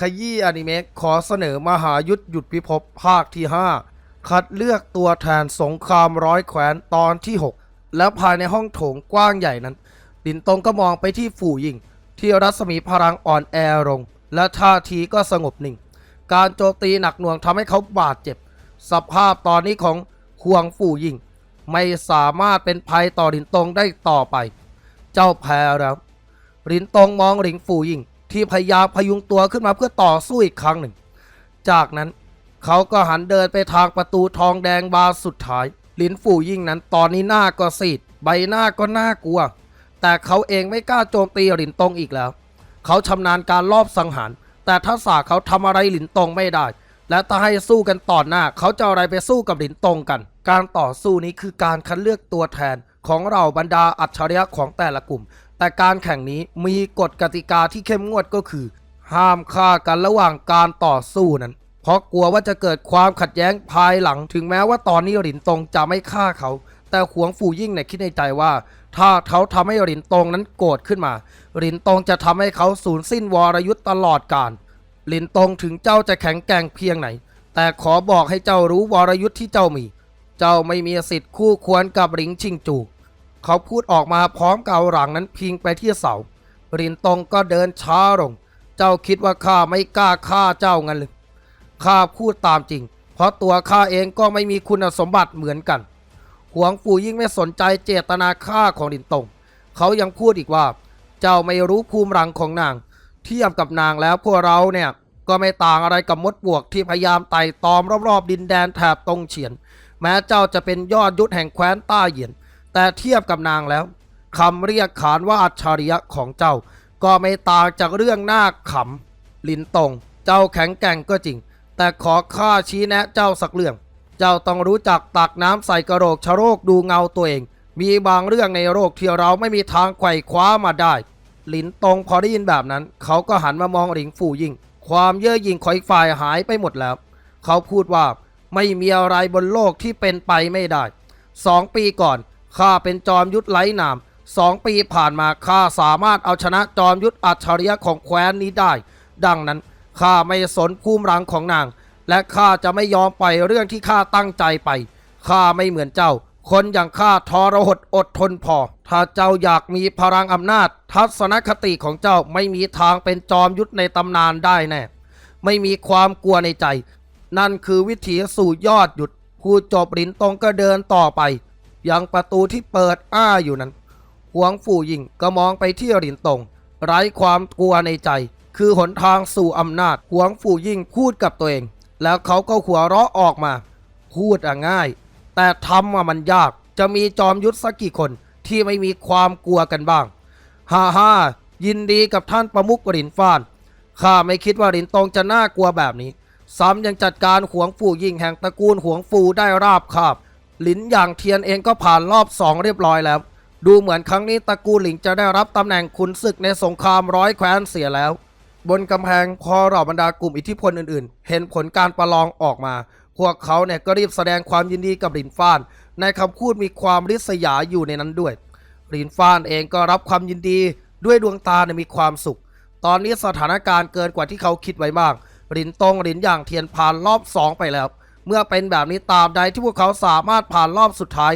ขยี้อนิเมะขอเสนอมหายุทธหยุดพิภพภาคที่ 5 คัดเลือกตัวแทนสงครามร้อยแขวนตอนที่ 6 แล้วภายในห้องโถงกว้างใหญ่นั้น ลินตงก็มองไปที่ฝูหยิง ที่รัศมีพลังอ่อนแอลง และท่าทีก็สงบนิ่ง การโจมตีหนักหน่วงทำให้เขาบาดเจ็บ สภาพตอนนี้ของควงฝูหยิง ไม่สามารถเป็นภัยต่อลินตงได้ต่อไป เจ้าแพ้แล้วลินตงมองหลิงฝูหยิง ที่พยายามพยุงตัวขึ้นมาเพื่อต่อสู้อีกครั้งหนึ่ง จากนั้นเขาก็หันเดินไปทางประตูทองแดงบานสุดท้าย ลินฝูยิ่งนั้นตอนนี้หน้าก็ซีด ใบหน้าก็น่ากลัว แต่เขาเองไม่กล้าโจมตีหลินตงอีกแล้ว เขาชำนาญการลอบสังหาร แต่ทักษะเขาทำอะไรหลินตงไม่ได้ และถ้าให้สู้กันต่อหน้า เขาจะเอาอะไรไปสู้กับหลินตงกัน การต่อสู้นี้คือการคัดเลือกตัวแทนของเราบรรดาอัจฉริยะของแต่ละกลุ่ม แต่การแข่งนี้มีกฎกติกาที่เข้มงวดก็คือ ห้ามฆ่ากันระหว่างการต่อสู้นั้น เพราะกลัวว่าจะเกิดความขัดแย้งภายหลัง ถึงแม้ว่าตอนนี้หลินตงจะไม่ฆ่าเขา แต่ขวงฝูยิ่งเนี่ยคิดในใจว่า ถ้าเขาทำให้หลินตงนั้นโกรธขึ้นมา หลินตงจะทำให้เขาสูญสิ้นวรยุทธ์ตลอดกาลหลินตงถึงเจ้าจะแข็งแกร่งเพียงไหน แต่ขอบอกให้เจ้ารู้วรยุทธ์ที่เจ้ามี เจ้าไม่มีสิทธิ์คู่ควรกับหลิงชิงจู เขาพูดออกมาพร้อมกับเอาหลังนั้นพิงไปที่เสารินตงก็เดินช้าลง เจ้าคิดว่าข้าไม่กล้าฆ่าเจ้างั้นหรือข้าพูดตามจริง เพราะตัวข้าเองก็ไม่มีคุณสมบัติเหมือนกัน หวงฟูยิ่งไม่สนใจเจตนาฆ่าของลินตง เขายังพูดอีกว่า เจ้าไม่รู้ภูมิรังของนาง เทียบกับนางแล้วพวกเราเนี่ยก็ไม่ต่างอะไรกับมดปลวกที่พยายามไต่ตอมรอบๆดินแดนแถบตรงเฉียน แม้เจ้าจะเป็นยอดยุทธแห่งแคว้นต้าเหยียน แต่เทียบกับนางแล้วคำเรียกขานว่าอัจฉริยะของเจ้า ก็ไม่ต่างจากเรื่องหน้าขำลินตง เจ้าแข็งแกร่งก็จริง แต่ขอข้าชี้แนะเจ้าสักเรื่อง เจ้าต้องรู้จักตักน้ำใส่กระโหลกชะโรกดูเงาตัวเอง มีบางเรื่องในโลกที่เราไม่มีทางไขว่คว้ามาได้ หลินตงพอได้ยินแบบนั้น เขาก็หันมามองหลิงฝูยิ่ง ความเย่อหยิ่งของอีกฝ่ายหายไปหมดแล้ว เขาพูดว่าไม่มีอะไรบนโลกที่เป็นไปไม่ได้สองปีก่อน ข้าเป็นจอมยุทธไร้นามสองปีผ่านมาข้าสามารถเอาชนะจอมยุทธอัจฉริยะของแคว้นนี้ได้ ดังนั้นข้าไม่สนภูมิรังของนาง และข้าจะไม่ยอมไปเรื่องที่ข้าตั้งใจไปข้าไม่เหมือนเจ้า คนอย่างข้าทรหดอดทนพอ ถ้าเจ้าอยากมีพลังอำนาจ ทัศนคติของเจ้าไม่มีทางเป็นจอมยุทธในตำนานได้แน่ ไม่มีความกลัวในใจ นั่นคือวิถีสู่ยอดหยุดผู้จบหลินตรงก็เดินต่อไป ยังประตูที่เปิดอ้าอยู่นั้นหวงฝู่ยิงก็มองไปที่หลินตง ไร้ความกลัวในใจ คือหนทางสู่อำนาจหวงฝู่ยิ่งพูดกับตัวเอง แล้วเขาก็หัวเราะออกมา พูดอง่าย แต่ทำอะมันยาก จะมีจอมยุทธสักกี่คนที่ไม่มีความกลัวกันบ้างฮ่าฮ่ายินดีกับท่านประมุขหลินฟานข้าไม่คิดว่าหลินตงจะน่ากลัวแบบนี้ ซ้ำยังจัดการหวงฟู่ยิงแห่งตระกูลหวงฟู่ได้ราบคาบ หลินอย่างเทียนเองก็ผ่านรอบสองเรียบร้อยแล้ว ดูเหมือนครั้งนี้ตระกูลหลิงจะได้รับตำแหน่งขุนศึกในสงครามร้อยแคว้นเสียแล้ว บนกำแพงพอเหล่าบรรดากลุ่มอิทธิพลอื่นๆ เห็นผลการประลองออกมา พวกเขาเนี่ยก็รีบแสดงความยินดีกับหลินฟ้าน ในคำพูดมีความริษยาอยู่ในนั้นด้วยหลินฟ้านเองก็รับความยินดีด้วยดวงตาเนี่ยมีความสุข ตอนนี้สถานการณ์เกินกว่าที่เขาคิดไว้มากหลินตงหลินอย่างเทียนผ่านรอบสองไปแล้ว เมื่อเป็นแบบนี้ตามใดที่พวกเขาสามารถผ่านรอบสุดท้าย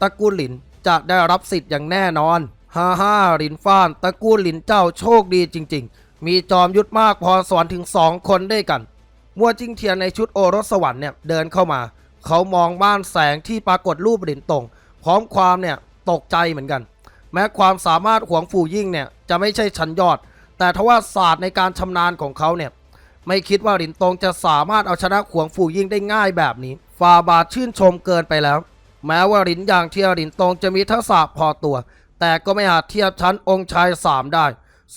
ตระกูลหลินจะได้รับสิทธิ์อย่างแน่นอนฮ่าฮ่าหลินฟ้านตระกูลหลินเจ้าโชคดีจริง ๆ มีจอมยุทธมากพอสอนถึงสองคนด้วยกัน มัวจิงเทียนในชุดโอรสสวรรค์เนี่ยเดินเข้ามา เขามองบ้านแสงที่ปรากฏรูปหลินตงพร้อมความเนี่ยตกใจเหมือนกัน แม้ความสามารถหวงฝูยิ่งเนี่ยจะไม่ใช่ชั้นยอด แต่ทว่าศาสตร์ในการชำนาญของเขาเนี่ย ไม่คิดว่าหลินตงจะสามารถเอาชนะขวงฝูยิ่งได้ง่ายแบบนี้ ฟาบาทชื่นชมเกินไปแล้ว แม้ว่าหลินอย่างเทียหลินตงจะมีทักษะพอตัว แต่ก็ไม่อาจเทียบชั้นองค์ชายสามได้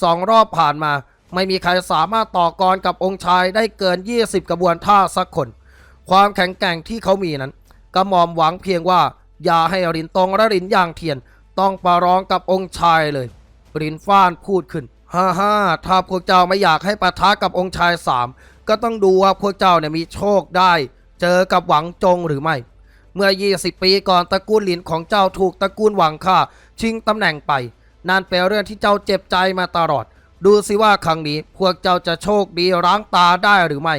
สองรอบผ่านมา ไม่มีใครสามารถต่อกรกับองค์ชายได้เกิน 20 กระบวนท่าสักคน ความแข็งแกร่งที่เขามีนั้นกระหม่อมหวังเพียงว่า อย่าให้หลินตงและหลินย่างเทียน ต้องประลองกับองค์ชายเลยหลินฟ้านพูดขึ้น ฮ่าฮ่าถ้าพวกเจ้าไม่อยากให้ปะทะกับองค์ชายสามก็ต้องดูว่าพวกเจ้าเนี่ยมีโชคได้ เจอกับหวังจงหรือไม่ เมื่อ 20 ปีก่อนตระกูลหลินของเจ้าถูกตระกูลหวังฆ่า ชิงตำแหน่งไปนั่นเป็นเรื่องที่เจ้าเจ็บใจมาตลอด ดูสิว่าครั้งนี้พวกเจ้าจะโชคดีร้างตาได้หรือไม่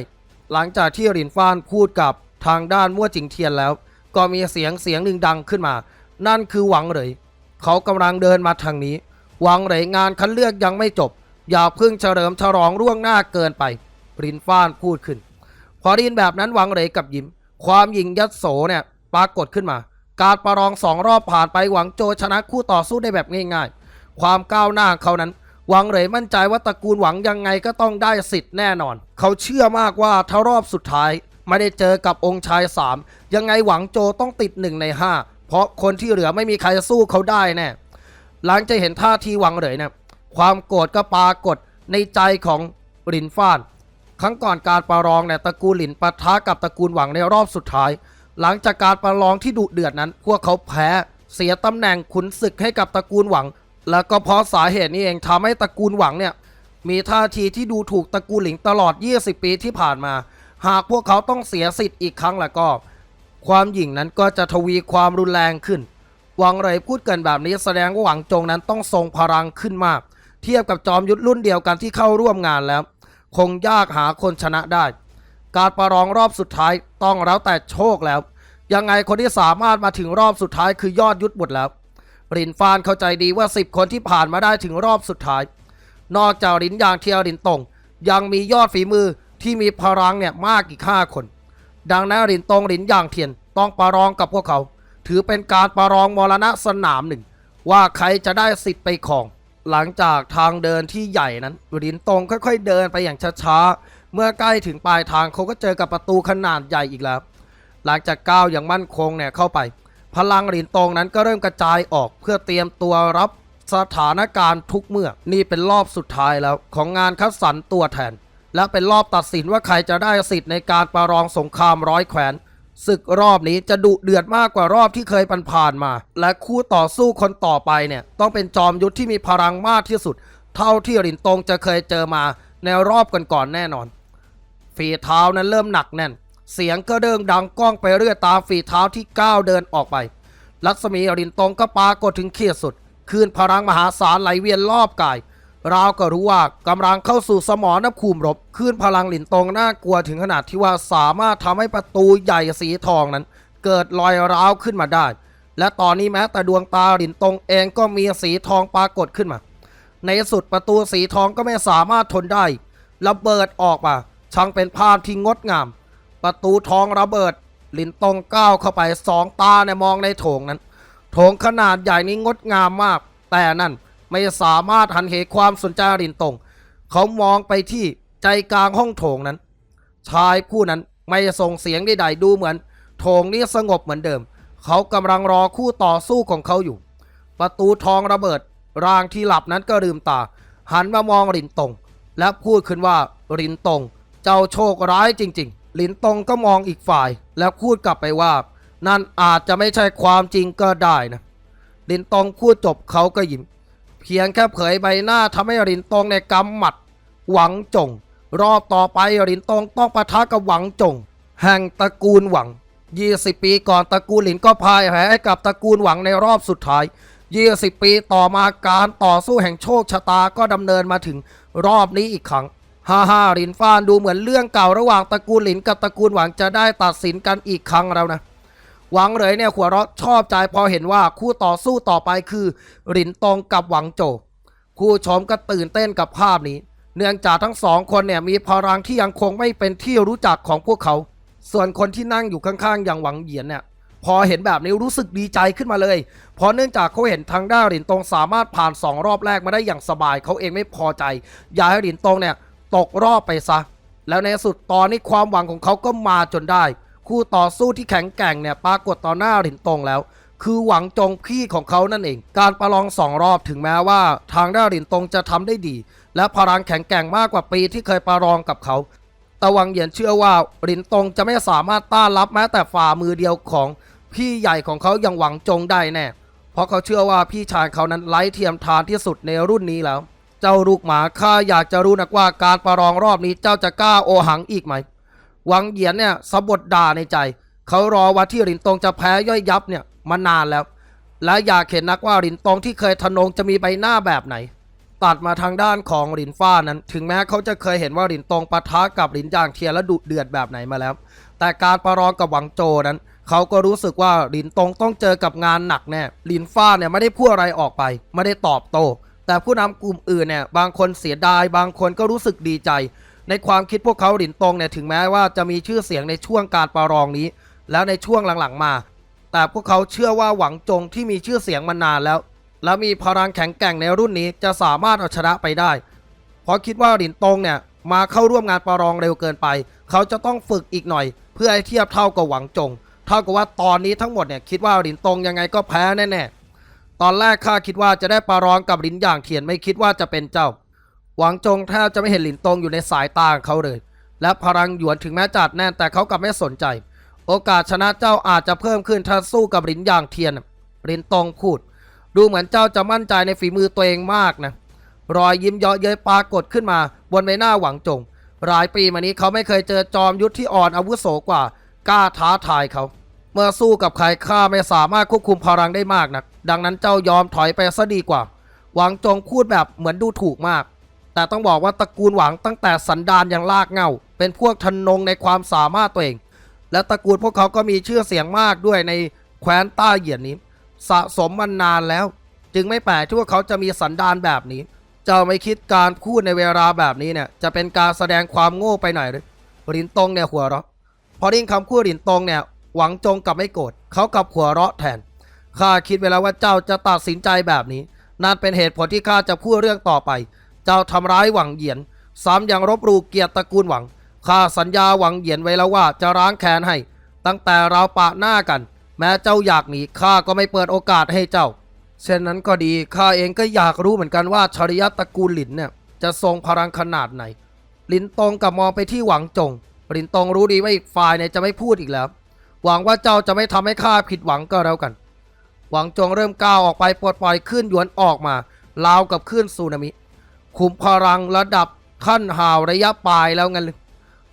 หลังจากที่หลินฟ้านพูดกับทางด้านมั่วจิงเทียนแล้ว ก็มีเสียงเสียงหนึ่งดังขึ้นมา นั่นคือหวังเหลย เขากำลังเดินมาทางนี้ หวังเหลยงานคัดเลือกยังไม่จบ อย่าเพิ่งเฉลิมฉลองร่วงหน้าเกินไปรินฟ้านพูดขึ้น พอไดยินแบบนั้นหวังเหลยกับยิ้ม ความหยิงยัดโสเนี่ยปรากฏขึ้นมา การประลองสองรอบผ่านไปหวังโจชนะคู่ต่อสู้ได้แบบง่ายๆ ความก้าวหน้าเขานั้นหวังเหลยมั่นใจว่าตระกูลหวังยังไงก็ต้องได้สิทธิ์แน่นอน เขาเชื่อมากว่าถ้ารอบสุดท้าย ไม่ได้เจอกับองค์ชายสามยังไงหวังโจต้องติดหนึ่งในห้าเพราะคนที่เหลือไม่มีใครสู้เขาได้แน่ หลังจะเห็นท่าทีหวังเหลยเนี่ยความโกรธก็ปรากฏในใจของหลินฟ้าน ครั้งก่อนการประลองเนี่ยตระกูลหลินปะทะกับตระกูลหวังในรอบสุดท้าย หลังจากการประลองที่ดุเดือดนั้น พวกเขาแพ้เสียตำแหน่งขุนศึกให้กับตระกูลหวัง แล้วก็เพราะสาเหตุนี้เองทำให้ตระกูลหวังเนี่ยมีท่าทีที่ดูถูกตระกูลหลิงตลอด 20 ปีที่ผ่านมา หากพวกเขาต้องเสียสิทธิ์อีกครั้งแล้วก็ ความหยิ่งนั้นก็จะทวีความรุนแรงขึ้น หวังเหรยพูดเกินแบบนี้แสดงว่าหวังจงนั้นต้องทรงพลังขึ้นมาก เทียบกับจอมยุทธรุ่นเดียวกันที่เข้าร่วมงานแล้ว คงยากหาคนชนะได้ การประลองรอบสุดท้ายต้องแล้วแต่โชคแล้ว ยังไงคนที่สามารถมาถึงรอบสุดท้ายคือยอดยุทธหมดแล้วรินฟานเข้าใจดีว่า 10 คนที่ผ่านมาได้ถึงรอบสุดท้าย นอกจากรินยางเทียวรินตงยังมียอดฝีมือที่มีพลังเนี่ยมากอีก5คน ดังนั้นรินตงรินยางเทียนต้องประลองกับพวกเขา ถือเป็นการประลองมรณะสนามหนึ่ง ว่าใครจะได้สิทธิ์ไปครอง หลังจากทางเดินที่ใหญ่นั้นรินตงค่อยๆเดินไปอย่างช้าๆ เมื่อใกล้ถึงปลายทางเขาก็เจอกับประตูขนาดใหญ่อีกแล้ว หลังจากก้าวอย่างมั่นคงเนี่ยเข้าไป พลังหลินตงนั้นก็เริ่มกระจายออกเพื่อเตรียมตัวรับสถานการณ์ทุกเมื่อ นี่เป็นรอบสุดท้ายแล้วของงานคัดสรรตัวแทน และเป็นรอบตัดสินว่าใครจะได้สิทธิ์ในการประลองสงครามร้อยแขวน ศึกรอบนี้จะดุเดือดมากกว่ารอบที่เคยผ่านมา และคู่ต่อสู้คนต่อไปเนี่ย ต้องเป็นจอมยุทธที่มีพลังมากที่สุด เท่าที่หลินตงจะเคยเจอมาในรอบก่อนๆแน่นอน ฝีเท้านั้นเริ่มหนักแน่น เสียงก็เดิงดังก้องไปเรื่อยตามฝีเท้าที่ก้าวเดินออกไปรัศมีอรินตงก็ปรากฏถึงขีดสุด คืนพลังมหาศาลไหลเวียนรอบกาย ราก็รู้ว่ากำลังเข้าสู่สมรภูมิรบคลื่นพลังหลินตรงน่ากลัวถึงขนาดที่ว่าสามารถทำให้ประตูใหญ่สีทองนั้น เกิดรอยร้าวขึ้นมาได้ และตอนนี้แม้แต่ดวงตาหลินตรงเองก็มีสีทองปรากฏขึ้นมา ในสุดประตูสีทองก็ไม่สามารถทนได้ระเบิดออกมาช่างเป็นภาพที่งดงาม ประตูทองระเบิดลินตงก้าวเข้าไปสองตาเนี่ยมองในโถงนั้น โถงขนาดใหญ่นี้งดงามมาก แต่นั่น ไม่สามารถหันเหความสนใจลินตงเขามองไปที่ใจกลางห้องโถงนั้น ชายผู้นั้นไม่ส่งเสียงใดๆดูเหมือน โถงนี้สงบเหมือนเดิม เขากำลังรอคู่ต่อสู้ของเขาอยู่ ประตูทองระเบิด ร่างที่หลับนั้นก็ลืมตา หันมามองลินตง และพูดขึ้นว่าลินตง เจ้าโชคร้ายจริงๆลินตงก็มองอีกฝ่าย แล้วพูดกลับไปว่า นั่นอาจจะไม่ใช่ความจริงก็ได้นะลินตงพูดจบเขาก็ยิ้ม เพียงแค่เผยใบหน้าทำให้ลินตงในกำหมัด หวังจง รอบต่อไปลินตงต้องปะทะกับหวังจง แห่งตระกูลหวัง 20 ปีก่อนตระกูลหลินก็พ่ายแพ้ให้กับตระกูลหวังในรอบสุดท้าย 20 ปีต่อมาการต่อสู้แห่งโชคชะตาก็ดำเนินมาถึงรอบนี้อีกครั้งฮ่าฮ่าหลินฟานดูเหมือนเรื่องเก่าระหว่างตระกูลหลินกับตระกูลหวังจะได้ตัดสินกันอีกครั้งแล้วนะ หวังเหลยเนี่ยหัวเราะชอบใจพอเห็นว่าคู่ต่อสู้ต่อไปคือหลินตงกับหวังโจผู้ชมก็ตื่นเต้นกับภาพนี้ เนื่องจากทั้งสองคนเนี่ยมีพลังที่ยังคงไม่เป็นที่รู้จักของพวกเขา ส่วนคนที่นั่งอยู่ข้างๆ อย่างหวังเหยียนเนี่ยพอเห็นแบบนี้รู้สึกดีใจขึ้นมาเลย เพราะเนื่องจากเขาเห็นทางด้านหลินตงสามารถผ่าน 2 รอบแรกมาได้อย่างสบาย เขาเองไม่พอใจ อยากให้หลินตงเนี่ยตกรอบไปซะ แล้วในสุดตอนนี้ความหวังของเขาก็มาจนได้ คู่ต่อสู้ที่แข็งแกร่งเนี่ยปรากฏต่อหน้าหลินตงแล้ว คือหวังจงพี่ของเขานั่นเอง การประลองสองรอบถึงแม้ว่า ทางด้านหลินตงจะทำได้ดี และพลังแข็งแกร่งมากกว่าปีที่เคยประลองกับเขาแต่วังเหยียนเชื่อว่าหลินตงจะไม่สามารถต้านรับแม้แต่ฝ่ามือเดียวของพี่ใหญ่ของเขาอย่างหวังจงได้แน่ เพราะเขาเชื่อว่าพี่ชายเขานั้นไร้เทียมทานที่สุดในรุ่นนี้แล้ว เจ้าลูกหมาข้าอยากจะรู้นักว่าการประลองรอบนี้เจ้าจะกล้าโอหังอีกไหม หวังเหยียนเนี่ยสะบดด่าในใจ เขารอว่าที่หลินตงจะแพ้ย่อยยับเนี่ยมานานแล้ว และอยากเห็นนักว่าหลินตงที่เคยทะนงจะมีใบหน้าแบบไหน ตัดมาทางด้านของหลินฟ้านั้น ถึงแม้เขาจะเคยเห็นว่าหลินตงปะทะกับหลินจางเทียและดุเดือดแบบไหนมาแล้ว แต่การประลองกับหวังโจนั้น เขาก็รู้สึกว่าหลินตงต้องเจอกับงานหนักแน่หลินฟ้าเนี่ยไม่ได้พูดอะไรออกไป ไม่ได้ตอบโต้แต่ผู้นำกลุ่มอื่นเนี่ยบางคนเสียดายบางคนก็รู้สึกดีใจ ในความคิดพวกเขาหลินตงเนี่ยถึงแม้ว่าจะมีชื่อเสียงในช่วงการประลองนี้ แล้วในช่วงหลังๆมา แต่พวกเขาเชื่อว่าหวังจงที่มีชื่อเสียงมานานแล้ว และมีพลังแข็งแกร่งในรุ่นนี้จะสามารถเอาชนะไปได้ เพราะคิดว่าหลินตงเนี่ยมาเข้าร่วมงานประลองเร็วเกินไป เขาจะต้องฝึกอีกหน่อย เพื่อให้เทียบเท่ากับหวังจง เท่ากับว่าตอนนี้ทั้งหมดเนี่ยคิดว่าหลินตงยังไงก็แพ้แน่ๆตอนแรกข้าคิดว่าจะได้ประลองกับหลินหยางเทียนไม่คิดว่าจะเป็นเจ้า หวังจงแทบจะไม่เห็นหลินตงอยู่ในสายตาของเขาเลย และพลังหยวนถึงแม้จัดแน่นแต่เขากลับไม่สนใจ โอกาสชนะเจ้าอาจจะเพิ่มขึ้นถ้าสู้กับหลินยางเทียนหลินตงพูด ดูเหมือนเจ้าจะมั่นใจในฝีมือตัวเองมากนะ รอยยิ้มเยาะเย้ยปรากฏขึ้นมา บนใบหน้าหวังจง หลายปีมานี้เขาไม่เคยเจอจอมยุทธที่อ่อนอาวุโสกว่ากล้าท้าทายเขา เมื่อสู้กับใครข้าไม่สามารถควบคุมพลังได้มากนัก ดังนั้นเจ้ายอมถอยไปซะดีกว่า หวังจงพูดแบบเหมือนดูถูกมาก แต่ต้องบอกว่าตระกูลหวังตั้งแต่สันดานยังลากเงาเป็นพวกทนงในความสามารถตัวเอง และตระกูลพวกเขาก็มีชื่อเสียงมากด้วยในแคว้นต้าเหยียนนี้ สะสมมานานแล้ว จึงไม่แปลกที่ว่าเขาจะมีสันดานแบบนี้ เจ้าไม่คิดการพูดในเวลาแบบนี้เนี่ยจะเป็นการแสดงความโง่ไปหน่อยหรือหลินตงเนี่ยหัวเราะพอได้ยินคำพูดหลินตงเนี่ยหวังจงกับไม่โกรธเขากับหัวเราะแทนข้าคิดไว้แล้วว่าเจ้าจะตัดสินใจแบบนี้นั่นเป็นเหตุผลที่ข้าจะพูดเรื่องต่อไป เจ้าทำร้ายหวังเหยียนซ้ำยังรบหลูเกียรติตระกูลหวังข้าสัญญาหวังเหยียนไว้แล้วว่าจะล้างแค้นให้ ตั้งแต่เราปะหน้ากัน แม้เจ้าอยากหนีข้าก็ไม่เปิดโอกาสให้เจ้า เช่นนั้นก็ดีข้าเองก็อยากรู้เหมือนกันว่าชริยตระกูลหลินเนี่ยจะทรงพลังขนาดไหน หลินตงกับมองไปที่หวังจงหลินตงรู้ดีว่าอีกฝ่ายเนี่ยจะไม่พูดอีกแล้ว หวังว่าเจ้าจะไม่ทำให้ข้าผิดหวังก็แล้วกัน หวังจงเริ่มก้าวออกไปปลดปล่อยขึ้นหยวนออกมาราวกับขึ้นสึนามิ คุมพลังระดับขั้นหาวระยะปลายแล้วไง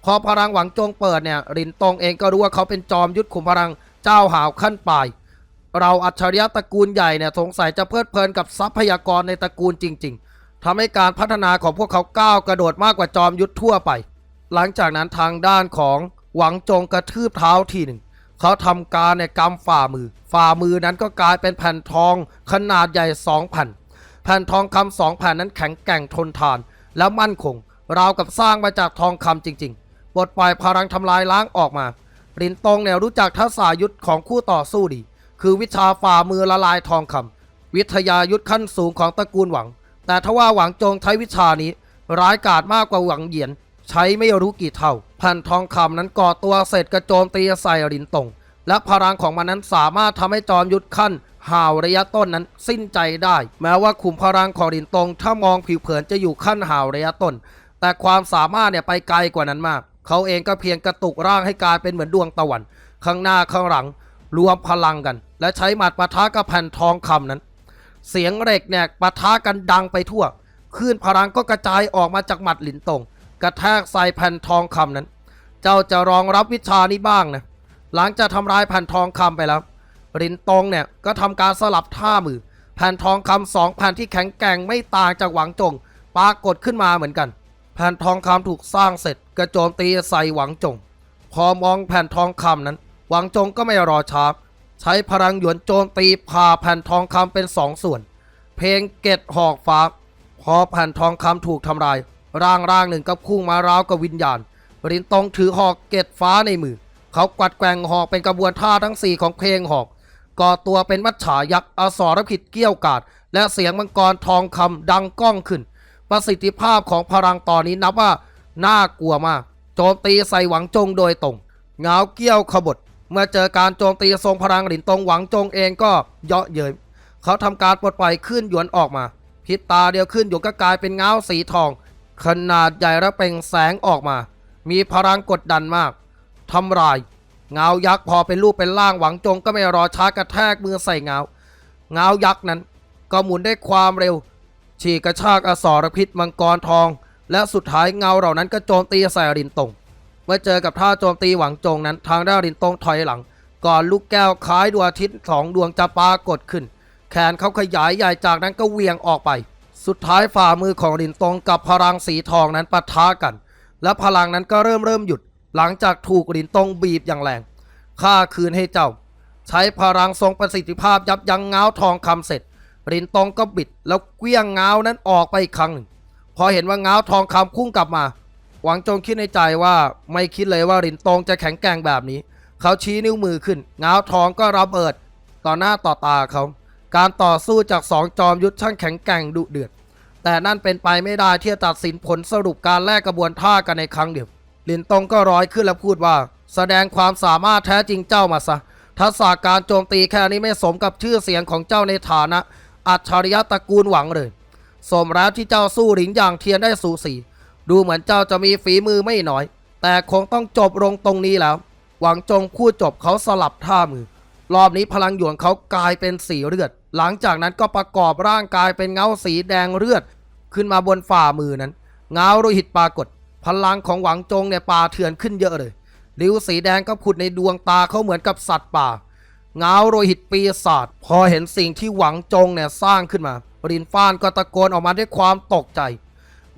พอพลังหวังจงเปิดเนี่ยหลินตงเองก็รู้ว่าเขาเป็นจอมยุทธขุมพลังเจ้าหาวขั้นปลาย เราอัจฉริยะตระกูลใหญ่เนี่ยสงสัยจะเพลิดเพลินกับทรัพยากรในตระกูลจริง ๆทำให้การพัฒนาของพวกเขาก้าวกระโดดมากกว่าจอมยุทธทั่วไป หลังจากนั้นทางด้านของหวังจงกระทืบเท้าทีหนึ่งเขาทำการในกำฝ่ามือ ฝ่ามือนั้นก็กลายเป็นแผ่นทองขนาดใหญ่สองแผ่น แผ่นทองคำสองแผ่นนั้นแข็งแกร่งทนทาน และมั่นคง ราวกับสร้างมาจากทองคำจริงๆ บทปล่อยพลังทำลายล้างออกมาปรินตงเนี่ยรู้จักทักษะยุทธของคู่ต่อสู้ดี คือวิชาฝ่ามือละลายทองคำวิทยายุทธขั้นสูงของตระกูลหวัง แต่ทว่าหวังจงใช้วิชานี้ ร้ายกาจมากกว่าหวังเหยียน ใช้ไม่รู้กี่เท่าแผ่นทองคำนั้นก่อตัวเสร็จกระโจมตีใส่รินตงและพลังของมันนั้นสามารถทำให้จอมยุทธขั้น ห่าวระยะต้นนั้นสิ้นใจได้ แม้ว่าขุมพลังของรินตรง ถ้ามองผิวเผินจะอยู่ขั้นห่าวระยะต้น แต่ความสามารถเนี่ยไปไกลกว่านั้นมาก เขาเองก็เพียงกระตุกร่างให้กลายเป็นเหมือนดวงตะวัน ข้างหน้าข้างหลัง รวมพลังกัน และใช้หมัดปะทะกับแผ่นทองคำนั้น เสียงเหล็กเนี่ยปะทะกันดังไปทั่วคลื่นพลังก็กระจายออกมาจากหมัดหลินตรง กระแทกใส่แผ่นทองคำนั้น เจ้าจะรองรับวิชานี้บ้างนะหลังจากทำลายแผ่นทองคำไปแล้ว รินตงเนี่ยก็ทำการสลับท่ามือ แผ่นทองคำสองแผ่นที่แข็งแกร่งไม่ต่างจากหวังจงปรากฏขึ้นมาเหมือนกัน แผ่นทองคำถูกสร้างเสร็จกระโจมตีใส่หวังจง พอมองแผ่นทองคำนั้น หวังจงก็ไม่รอช้าใช้พลังหยวนโจมตีพาแผ่นทองคำเป็นสองส่วน เพลงเกตหอกฟ้าพอแผ่นทองคำถูกทำลาย ร่างร่างหนึ่งก็พุ่งมาราวกับวิญญาณรินตงถือหอกเกตฟ้าในมือ เขากวัดแกว่งหอกเป็นกระบวนท่าทั้งสี่ของเพลงหอก ก่อตัวเป็นมัจฉายักษ์อสรพิษเกี้ยวกาดและเสียงมังกรทองคำดังก้องขึ้น ประสิทธิภาพของพลังตอนนี้นับว่า น่ากลัวมาก โจมตีใส่หวังจงโดยตรงเงาเกี้ยวขบฏเมื่อเจอการโจมตีทรงพลังหลินตรงหวังจงเองก็เยาะเย้ยเขาทำการปลดปล่อยขึ้นหยวนออกมาพริบตาเดียวขึ้นหยวนก็กลายเป็นเงาสีทอง ขนาดใหญ่และเปล่งแสงออกมา มีพลังกดดันมากทำลาย เงายักษ์พอเป็นรูปเป็นร่างหวังจงก็ไม่รอช้ากระแทกมือใส่เงา เงายักษ์นั้น ก็หมุนได้ความเร็ว ฉีกกระชากอสรพิษมังกรทอง และสุดท้ายเงาเหล่านั้นก็โจมตีใส่รินตงเมื่อเจอกับท่าโจมตีหวังจงนั้น ทางด้านรินตงถอยหลัง ก่อนลูกแก้วคล้ายดวงอาทิตย์สองดวงจะปรากฏขึ้น แขนเขาขยายใหญ่จากนั้นก็เวียงออกไป สุดท้ายฝ่ามือของหลินตงกับพลังสีทองนั้นปะทะกัน และพลังนั้นก็เริ่มเริ่มหยุด หลังจากถูกหลินตงบีบอย่างแรงข้าคืนให้เจ้า ใช้พลังทรงประสิทธิภาพยับยั้งง้าทองคำเสร็จหลินตงก็บิดแล้วเกลี้ยงเงานั้นออกไปอีกครั้งหนึ่งพอเห็นว่าเงาทองคำพุ่งกลับมา หวังจงคิดในใจว่าไม่คิดเลยว่าหลินตงจะแข็งแกร่งแบบนี้ เขาชี้นิ้วมือขึ้น เงาทองก็ระเบิด ต่อหน้าต่อตาเขา การต่อสู้จากสองจอมยุทธช่างแข็งแกร่งดุเดือด แต่นั่นเป็นไปไม่ได้ที่จะตัดสินผลสรุปการแลกกระบวนท่ากันในครั้งเดียว ลินตงก็ร้อยขึ้นแล้วพูดว่า แสดงความสามารถแท้จริงเจ้ามาซะทักษะการโจมตีแค่นี้ไม่สมกับชื่อเสียงของเจ้าในฐานะ อัจฉริยะตระกูลหวังเลยสมแล้วที่เจ้าสู้หลินอย่างเทียนได้สูสีดูเหมือนเจ้าจะมีฝีมือไม่น้อย แต่คงต้องจบลงตรงนี้แล้ว หวังจงพูดจบเขาสลับท่ามือ รอบนี้พลังหยวนเขากลายเป็นสีเลือด หลังจากนั้นก็ประกอบร่างกายเป็นเงาสีแดงเลือด ขึ้นมาบนฝ่ามือนั้น เงาโลหิตปรากฏ พลังของหวังจงเนี่ยป่าเถื่อนขึ้นเยอะเลยริ้วสีแดงก็ผุดในดวงตาเขาเหมือนกับสัตว์ป่าเงาโลหิตปีศาจพอเห็นสิ่งที่หวังจงเนี่ยสร้างขึ้นมารินฟ้านก็ตะโกนออกมาด้วยความตกใจ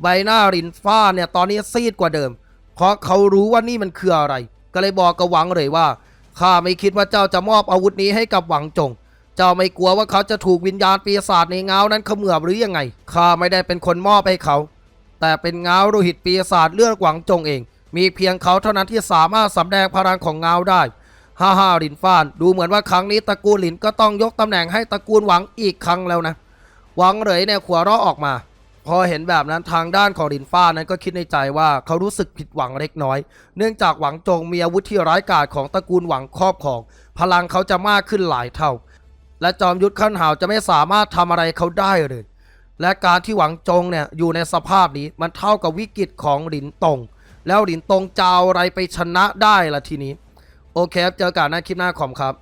ใบหน้ารินฟ้านเนี่ยตอนนี้ซีดกว่าเดิม เพราะเขารู้ว่านี่มันคืออะไร ก็เลยบอกกับหวังเลยว่าข้าไม่คิดว่าเจ้าจะมอบอาวุธนี้ให้กับหวังจง เจ้าไม่กลัวว่าเขาจะถูกวิญญาณปีศาจในเงานั้นเขมือบหรือยังไงข้าไม่ได้เป็นคนมอบให้เขา แต่เป็นเงาโลหิตปีศาจเลือดหวังจงเอง มีเพียงเขาเท่านั้นที่สามารถสำแดงพลังของเงาได้ฮ่าฮ่าหลินฟ้าน ดูเหมือนว่าครั้งนี้ตระกูลหลินก็ต้องยกตำแหน่งให้ตระกูลหวังอีกครั้งแล้วนะ หวังเหลยเนี่ยขวเราะออกมา พอเห็นแบบนั้นทางด้านของหลินฟ้านนั้นก็คิดในใจว่าเขารู้สึกผิดหวังเล็กน้อย เนื่องจากหวังจงมีอาวุธที่ร้ายกาจของตระกูลหวังครอบครอง พลังเขาจะมากขึ้นหลายเท่า และจอมยุทธขั้นหาวจะไม่สามารถทำอะไรเขาได้เลย และการที่หวังจงเนี่ยอยู่ในสภาพนี้มันเท่ากับวิกฤตของหลินตง แล้วหลินตงจะเอาอะไรไปชนะได้ล่ะทีนี้ โอเคครับเจอกันนคลิปหน้าขอมครับ